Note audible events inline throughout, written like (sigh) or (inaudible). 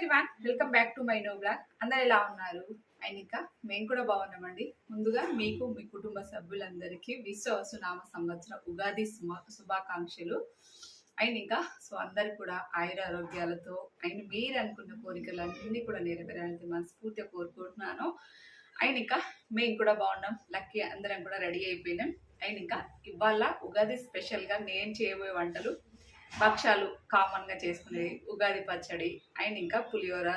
Everyone welcome back to my no blog. అందరు ఎలా ఉన్నారు? అండ్ ఇంకా మేము కూడా బాగున్నామండి. ముందుగా మీకు మీ కుటుంబ సభ్యులందరికీ విశ్వవసునామ సంవత్సర ఉగాది శుభాకాంక్షలు. అండ్ ఇంకా సో అందరు కూడా ఆయుర ఆరోగ్యాలతో అండ్ మీరు అనుకున్న కోరికలు అన్ని కూడా నెరవేరాలని మనస్ఫూర్తిగా కోరుకుంటున్నాను. అండ్ ఇంకా మేము కూడా బాగున్నాం. లక్కీ అందరం కూడా రెడీ అయిపోయినాం. అండ్ ఇంకా ఇవాళ ఉగాది స్పెషల్గా నేను చేయబోయే వంటలు భక్షాలు కామన్గా చేసుకునేది ఉగాది పచ్చడి అండ్ ఇంకా పులిహోర.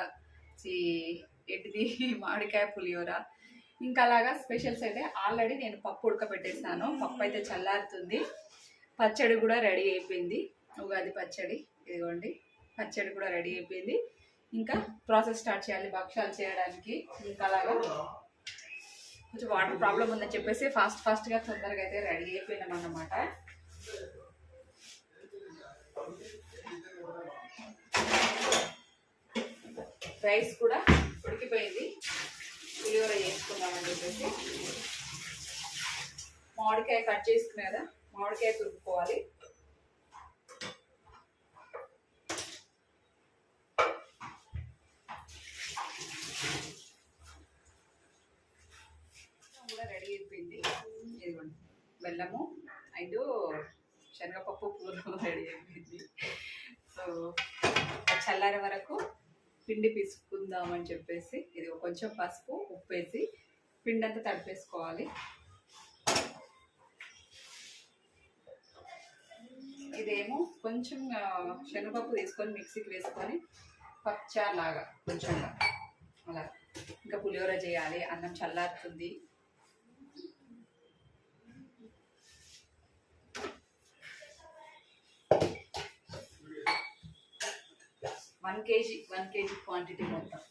చి- ఏంటిది? (laughs) మామిడికాయ పులిహోర. ఇంకా అలాగా స్పెషల్స్ అయితే ఆల్రెడీ నేను పప్పు ఉడకబెట్టేసాను. పప్పు అయితే చల్లారుతుంది. పచ్చడి కూడా రెడీ అయిపోయింది. ఉగాది పచ్చడి ఇదిగోండి. పచ్చడి కూడా రెడీ అయిపోయింది. ఇంకా ప్రాసెస్ స్టార్ట్ చేయాలి భక్ష్యాలు చేయడానికి. ఇంకా అలాగా కొంచెం వాటర్ ప్రాబ్లం ఉందని చెప్పేసి ఫాస్ట్ ఫాస్ట్గా తొందరగా అయితే రెడీ అయిపోయినాం అన్నమాట రైస్ కూడా ఉడికిపోయింది. పులిహోర చేసుకుందామని చెప్పేసి. మామిడికాయ కట్ చేసుకునే కదా మామిడికాయ తురుపుకోవాలి కూడా రెడీ అయిపోయింది. ఇదిగోండి బెల్లము అండ్ శనగపప్పు పూర్వం రెడీ అయిపోయింది. సో చల్లారి వరకు పిండి పిసుకుందామని చెప్పేసి ఇది కొంచెం పసుపు ఉప్పు వేసి పిండి అంతా తడిపేసుకోవాలి. ఇదేమో కొంచెం శనగపప్పు తీసుకొని మిక్సీకి వేసుకొని పచ్చలాగా కొంచెంగా. అలా. ఇంకా పులిహోర చేయాలి అన్నం చల్లారుతుంది. one KG one KG quantity మొత్తం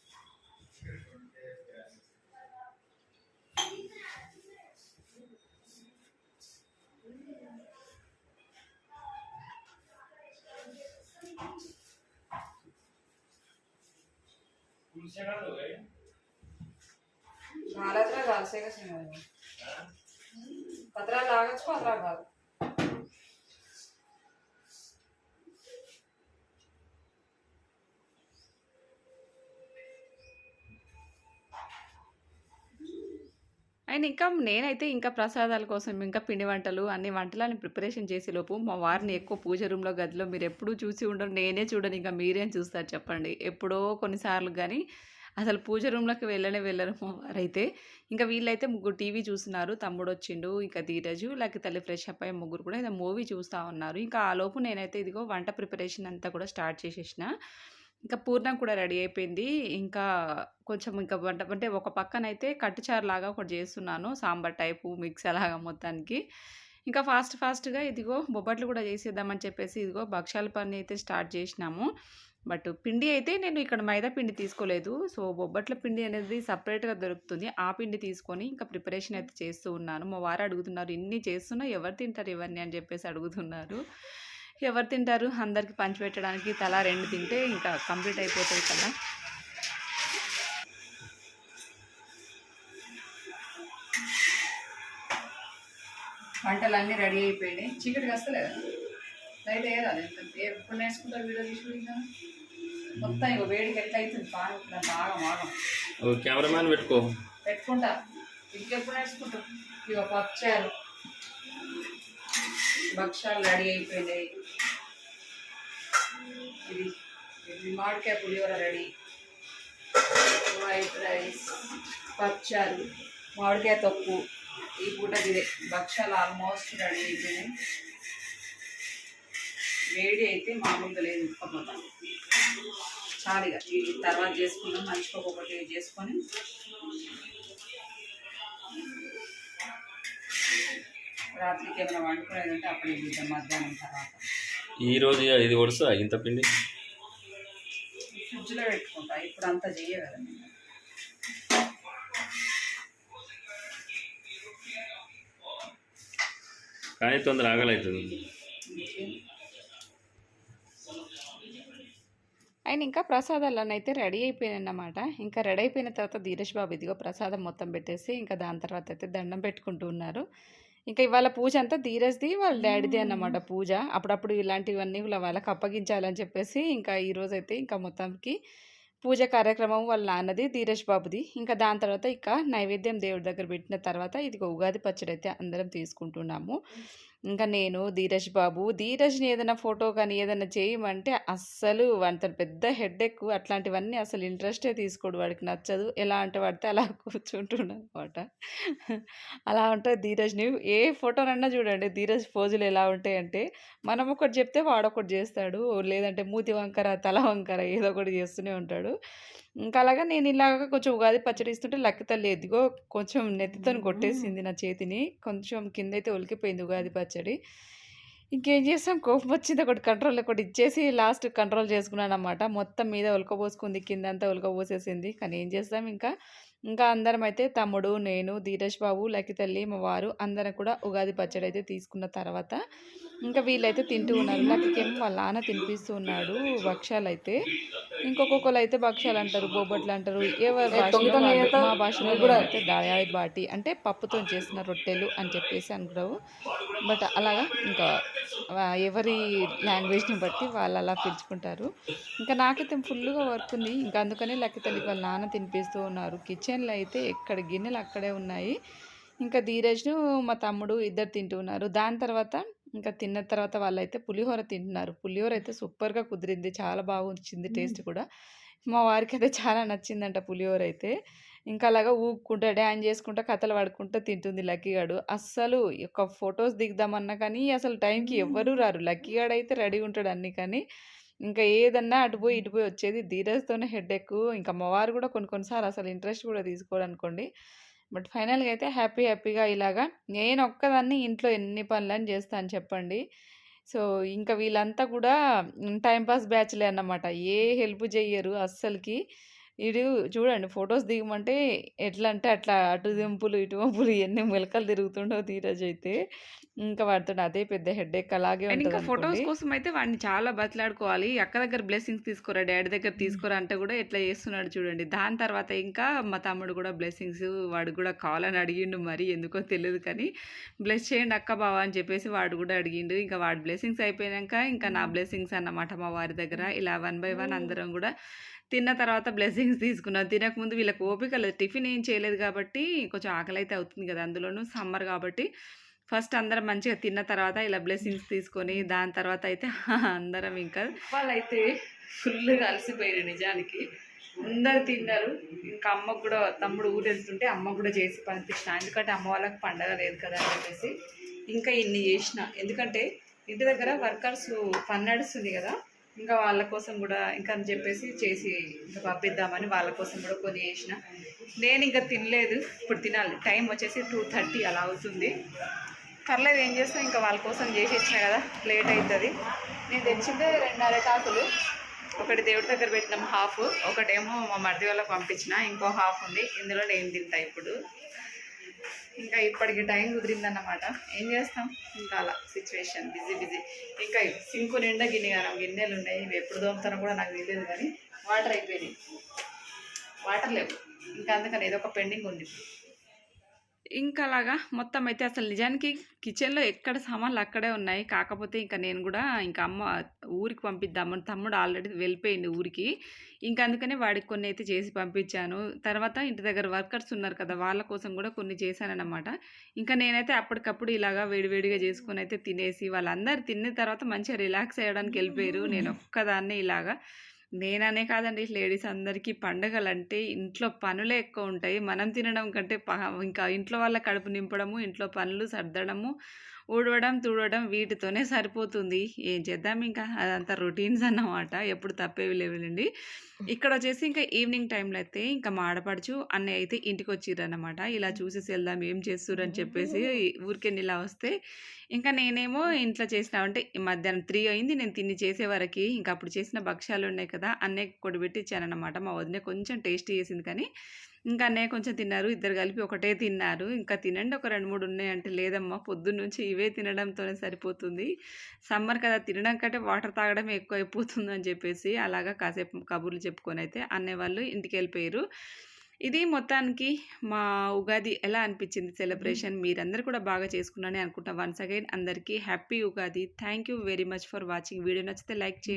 నాలుగు కాల్సేగా సినిమా పత్రాలు లాగచ్చు పత్రాలు కాదు అండ్ ఇంకా నేనైతే ఇంకా ప్రసాదాల కోసం ఇంకా పిండి వంటలు అన్ని వంటలని ప్రిపరేషన్ చేసేలోపు మా వారిని ఎక్కువ పూజ రూమ్లో గదిలో మీరు ఎప్పుడూ చూసి ఉండరు నేనే చూడను ఇంకా మీరేం చూస్తారు చెప్పండి. ఎప్పుడో కొన్నిసార్లు కానీ అసలు పూజ రూమ్లోకి వెళ్ళనే వెళ్ళరు మా వారైతే. ఇంకా వీళ్ళైతే ముగ్గురు టీవీ చూస్తున్నారు తమ్ముడు వచ్చిండు ఇంకా ధీరజు లేక తల్లి ఫ్రెష్ అప్ అయ్యే ముగ్గురు కూడా ఏదో మూవీ చూస్తూ ఉన్నారు. ఇంకా ఆ లోపు నేనైతే ఇదిగో వంట ప్రిపరేషన్ అంతా కూడా స్టార్ట్ చేసేసిన. ఇంకా పూర్ణం కూడా రెడీ అయిపోయింది. ఇంకా కొంచెం ఇంకా వంట అంటే ఒక పక్కనైతే కట్టుచారు లాగా ఒకటి చేస్తున్నాను. సాంబార్ టైపు మిక్స్ అలాగా మొత్తానికి. ఇంకా ఫాస్ట్ ఫాస్ట్గా ఇదిగో బొబ్బట్లు కూడా చేసేద్దామని చెప్పేసి ఇదిగో భక్షాల పని అయితే స్టార్ట్ చేసినాము. బట్ పిండి అయితే నేను ఇక్కడ మైదా పిండి తీసుకోలేదు. సో బొబ్బట్ల పిండి అనేది సపరేట్గా దొరుకుతుంది. ఆ పిండి తీసుకొని ఇంకా ప్రిపరేషన్ అయితే చేస్తూ ఉన్నాను. మా వారు అడుగుతున్నారు ఇన్ని చేస్తున్నా ఎవరు తింటారు ఇవన్నీ? అని చెప్పేసి అడుగుతున్నారు. ఎవరు తింటారు? అందరికి పంచిపెట్టడానికి తలా రెండు తింటే ఇంకా కంప్లీట్ అయిపోతుంది కదా. వంటలు అన్నీ రెడీ అయిపోయినాయి. చీకటి వస్తలేదా లైట్ అయ్యేదా? ఎప్పుడు నేర్చుకుంటారు వీడియో తీసుకుంటా మొత్తం ఇక వేడికి ఎట్లా అవుతుంది బాగా మాగం ఓ కెమెరామ్యాన్ పెట్టుకో. పెట్టుకుంటా. ఇంకెప్పుడు నేర్చుకుంటాం? ఇక పచ్చారు భక్షాలు రెడీ అయిపోయినాయి. ఇది. ఇది మామిడికాయ పులిహోర రెడీ. వైట్ రైస్ పచ్చారు మామిడికాయ తొక్కు. ఈ పూట ఇదే. భక్షాలు ఆల్మోస్ట్ రెడీ అయిపోయినాయి. వేడి అయితే మామూలుగా లేదు ఉక్కపోతా చాలుగా ఈ తర్వాత చేసుకున్నాం మంచిగా ఒక్కొక్కటి చేసుకొని. రాత్రికి ఏమైనా వండుకునేది ఉంటే అప్పుడే చూద్దాం మధ్యాహ్నం తర్వాత. ఈ రోజు ఇది వరుస ఇంత పిండి. ఫ్రిడ్జ్లో పెట్టుకుంటా ఇప్పుడు అంతా చెయ్య కదా నేను. కానీ తొందర ఆగలవుతుంది అండ్ ఇంకా ప్రసాదాలను అయితే రెడీ అయిపోయాయి అన్నమాట ఇంకా రెడీ అయిపోయిన తర్వాత ధీరజ్ బాబు ఇదిగో ప్రసాదం మొత్తం పెట్టేసి ఇంకా దాని తర్వాత అయితే దండం పెట్టుకుంటూ ఉన్నారు. ఇంకా ఇవాళ పూజ అంతా ధీరజ్ది వాళ్ళ డాడీది అన్నమాట పూజ. అప్పుడప్పుడు ఇలాంటివన్నీ ఇలా వాళ్ళకి అప్పగించాలని చెప్పేసి ఇంకా ఈ రోజు అయితే ఇంకా మొత్తానికి పూజ కార్యక్రమం వాళ్ళ నాన్నది ధీరజ్ బాబుది. ఇంకా దాని తర్వాత ఇక నైవేద్యం దేవుడి దగ్గర పెట్టిన తర్వాత ఇది ఉగాది పచ్చడి అయితే అందరం తీసుకుంటున్నాము. ఇంకా నేను ధీరజ్ బాబు ధీరజ్ని ఏదైనా ఫోటో కానీ ఏదైనా చేయమంటే అస్సలు వాడితో పెద్ద హెడ్ఎక్ అట్లాంటివన్నీ అసలు ఇంట్రెస్టే తీసుకోడు వాడికి నచ్చదు. ఎలా అంటే పడితే అలా (laughs) కూర్చుంటున్నాను అనమాట అలా ఉంటుంది ధీరజ్ని. ఏ ఫోటోనన్నా చూడండి ధీరజ్ పోజులు ఎలా ఉంటాయంటే మనం ఒకటి చెప్తే వాడొకటి చేస్తాడు. లేదంటే మూతి వంకర తల వంకర ఏదో ఒకటి చేస్తూనే ఉంటాడు. ఇంకా అలాగా నేను ఇలాగ కొంచెం ఉగాది పచ్చడి ఇస్తుంటే లక్కి తల్లి ఎదిగో కొంచెం నెత్తితో కొట్టేసింది నా చేతిని. కొంచెం కింద అయితే ఒలికిపోయింది ఉగాది పచ్చడి. ఇంకేం చేస్తాం కోపం వచ్చింది. ఒకటి కంట్రోల్ ఒకటి ఇచ్చేసి లాస్ట్ కంట్రోల్ చేసుకున్నాను అనమాట మొత్తం మీద ఉలకబోసుకుంది కింద అంతా ఉలకబోసేసింది కానీ ఏం చేస్తాం ఇంకా? ఇంకా అందరం అయితే తమ్ముడు నేను ధీరజ్ బాబు లక్కి తల్లి మా వారు అందరం కూడా ఉగాది పచ్చడి అయితే తీసుకున్న తర్వాత ఇంకా వీళ్ళైతే తింటూ ఉన్నారు. లక్కికేమో వాళ్ళ నాన్న తినిపిస్తూ ఉన్నాడు భక్ష్యాలు అయితే ఇంకొకళ్ళు అయితే భక్ష్యాలు అంటారు బొబ్బట్లు అంటారు ఎవరి. మా భాషలో కూడా అయితే దాయాయి బాటి అంటే పప్పుతో చేసిన రొట్టెలు అని చెప్పేసి అనుకుంటావు బట్ అలాగా ఇంకా ఎవరి లాంగ్వేజ్ని బట్టి వాళ్ళు అలా పిలుచుకుంటారు. ఇంకా నాకైతే ఫుల్గా వర్క్ ఉంది. ఇంకా అందుకనే లక్కి తల్లికి వాళ్ళ నాన్న తినిపిస్తూ ఉన్నారు. కిచెన్లో అయితే ఎక్కడ గిన్నెలు అక్కడే ఉన్నాయి. ఇంకా ధీరజ్ను మా తమ్ముడు ఇద్దరు తింటూ ఉన్నారు. దాని తర్వాత ఇంకా తిన్న తర్వాత వాళ్ళైతే పులిహోర తింటున్నారు. పులిహోర అయితే సూపర్గా కుదిరింది. చాలా బాగా వచ్చింది టేస్ట్ కూడా. మా వారికి అయితే చాలా నచ్చిందంట పులిహోర అయితే ఇంకా అలాగా ఊపుకుంటా డ్యాన్స్ చేసుకుంటా కథలు పడుకుంటా తింటుంది లక్కీగాడు అస్సలు ఒక ఫొటోస్ దిగుదామన్నా కానీ అసలు టైంకి ఎవ్వరూ రారు. లక్కీగాడు అయితే రెడీ ఉంటాడు అన్ని కానీ. ఇంకా ఏదన్నా అటు పోయి ఇటు పోయి వచ్చేది ధీరజ్తోనే హెడ్ ఇంకా మా వారు కూడా కొన్ని కొన్నిసార్లు అసలు ఇంట్రెస్ట్ కూడా తీసుకోడు అనుకోండి. బట్ ఫైనల్గా అయితే హ్యాపీ హ్యాపీగా ఇలాగా నేను ఒక్కదాన్ని ఇంట్లో ఎన్ని పనులని చేస్తాను చెప్పండి. సో ఇంకా వీళ్ళంతా కూడా టైంపాస్ బ్యాచ్లే అన్నమాట. ఏ హెల్ప్ చెయ్యరు అస్సలకి. ఇడు చూడండి ఫొటోస్ దిగమంటే ఎట్లా అంటే అట్లా అటు దింపులు ఇటు వంపులు ఎన్ని మెలకలు తిరుగుతుండో ధీరజ్ అయితే. ఇంకా వాడితో అదే పెద్ద హెడ్ అలాగే అండ్ ఇంకా ఫొటోస్ కోసం అయితే వాడిని చాలా బతిలాడుకోవాలి. అక్క దగ్గర బ్లెస్సింగ్స్ తీసుకోరా డాడీ దగ్గర తీసుకోరా అంటే కూడా ఎట్లా చేస్తున్నాడు చూడండి. దాని తర్వాత ఇంకా మా తమ్ముడు కూడా బ్లెస్సింగ్స్ వాడు కూడా కావాలని అడిగిండు మరి ఎందుకో తెలియదు కానీ బ్లెస్ చేయండి అక్క బావ అని చెప్పేసి వాడు కూడా అడిగిండు. ఇంకా వాడి బ్లెస్సింగ్స్ అయిపోయాక ఇంకా నా బ్లెస్సింగ్స్ అన్నమాట మా వారి దగ్గర. ఇలా వన్ బై వన్ అందరం కూడా తిన్న తర్వాత బ్లెస్సింగ్స్ తీసుకున్నాం. తినకముందు వీళ్ళకి ఓపిక లేదు. టిఫిన్ ఏం చేయలేదు కాబట్టి కొంచెం ఆకలి అయితే అవుతుంది కదా అందులోనూ. సమ్మర్ కాబట్టి ఫస్ట్ అందరం మంచిగా తిన్న తర్వాత ఇలా బ్లెస్సింగ్స్ తీసుకొని దాని తర్వాత అయితే (laughs) అందరం ఇంకా వాళ్ళైతే ఫుల్గా అలసిపోయారు నిజానికి. అందరు తిన్నారు. ఇంకా అమ్మకు కూడా తమ్ముడు ఊరు వెళ్తుంటే అమ్మ కూడా చేసి పంపించిన. ఎందుకంటే అమ్మ వాళ్ళకి పండగ లేదు కదా అని చెప్పేసి ఇంకా ఇన్ని చేసిన. ఎందుకంటే ఇంటి దగ్గర వర్కర్స్ పని నడుస్తుంది కదా. ఇంకా వాళ్ళ కోసం కూడా ఇంకా అని చెప్పేసి చేసి ఇంకా పంపిద్దామని వాళ్ళ కోసం కూడా కొన్ని చేసిన. నేను ఇంకా తినలేదు. ఇప్పుడు తినాలి. టైం వచ్చేసి టూ థర్టీ అలా అవుతుంది. పర్లేదు ఏం చేస్తాం? ఇంకా వాళ్ళ కోసం చేసి ఇచ్చిన కదా. లేట్ అవుతుంది నేను తెచ్చిందే రెండు అరటాకులు ఒకటి దేవుడి దగ్గర పెట్టినాం హాఫ్. ఒకటేమో మా మరిది వాళ్ళకి పంపించిన. ఇంకో హాఫ్ ఉంది. ఇందులో నేను తింటా ఇప్పుడు. ఇంకా ఇప్పటికి టైం కుదిరిందన్నమాట. ఏం చేస్తాం? ఇంకా అలా సిచ్యువేషన్ బిజీ బిజీ ఇంకా సింకు నిండా గిన్నె గిన్నెలు ఉన్నాయి. ఇవి ఎప్పుడు దోముతానో కూడా నాకు తెలియదు కానీ వాటర్ అయిపోయినాయి. వాటర్ లేవు. ఇంకా అందుకని ఏదో ఒక పెండింగ్ ఉంది. ఇంకా అలాగా మొత్తం అయితే అసలు నిజానికి కిచెన్లో ఎక్కడ సామాన్లు అక్కడే ఉన్నాయి. కాకపోతే ఇంకా నేను కూడా ఇంకా అమ్మ ఊరికి పంపిద్దాం తమ్ముడు ఆల్రెడీ వెళ్ళిపోయింది ఊరికి. ఇంకా అందుకనే వాడికి కొన్ని అయితే చేసి పంపించాను. తర్వాత ఇంటి దగ్గర వర్కర్స్ ఉన్నారు కదా వాళ్ళ కోసం కూడా కొన్ని చేశానన్నమాట. ఇంకా నేనైతే అప్పటికప్పుడు ఇలాగా వేడివేడిగా చేసుకొని అయితే తినేసి వాళ్ళందరూ తిన్న తర్వాత మంచిగా రిలాక్స్ అయ్యడానికి వెళ్ళిపోయారు. నేను ఒక్కదాన్నే ఇలాగా నేననే కాదండి లేడీస్ అందరికీ పండగలు అంటే ఇంట్లో పనులే ఎక్కువ ఉంటాయి. మనం తినడం కంటే ఇంకా ఇంట్లో వాళ్ళ కడుపు నింపడము ఇంట్లో పనులు సర్దడము ఊడవడం తుడవడం వీటితోనే సరిపోతుంది. ఏం చేద్దాం ఇంకా? అదంతా రొటీన్స్ అన్నమాట. ఎప్పుడు తప్పేవి లేవులేండి ఇక్కడ వచ్చేసి ఇంకా ఈవినింగ్ టైంలో అయితే ఇంకా మా ఆడపడుచు అన్నయ్య అయితే ఇంటికి వచ్చిర్రన్నమాట. ఇలా చూసేసి వెళ్దాం ఏం చేస్తుర్రు అని చెప్పేసి ఊరికెళ్ళి ఇలా వస్తే ఇంకా నేనేమో ఇంట్లో చేసిన అంటే మధ్యాహ్నం త్రీ అయింది. నేను తిని చేసే వరకు ఇంకా అప్పుడు చేసిన భక్ష్యాలు ఉన్నాయి కదా అన్నయ్య కొడిపెట్టి ఇచ్చానన్నమాట మా వదిన కొంచెం టేస్ట్ చేసింది కానీ ఇంకా అన్నయ్య కొంచెం తిన్నారు ఇద్దరు కలిపి ఒకటే తిన్నారు. ఇంకా తినండి ఒక రెండు మూడు ఉన్నాయి అంటే లేదమ్మా పొద్దున్న నుంచి ఇవే తినడంతోనే సరిపోతుంది. సమ్మర్ కదా తినడం కంటే వాటర్ తాగడం ఎక్కువ అయిపోతుంది అని చెప్పేసి అలాగా కాసేపు కబుర్లు చెప్పుకొని అయితే అన్నయ్య వాళ్ళు ఇంటికి వెళ్ళిపోయారు. ఇది మొత్తానికి మా ఉగాది ఎలా అనిపించింది సెలబ్రేషన్? మీరందరూ కూడా బాగా చేసుకున్నారని అనుకుంటా వన్స్ అగైన్ అందరికీ happy Ugadi. Thank you very much for watching. Video నచ్చితే లైక్ చేయండి.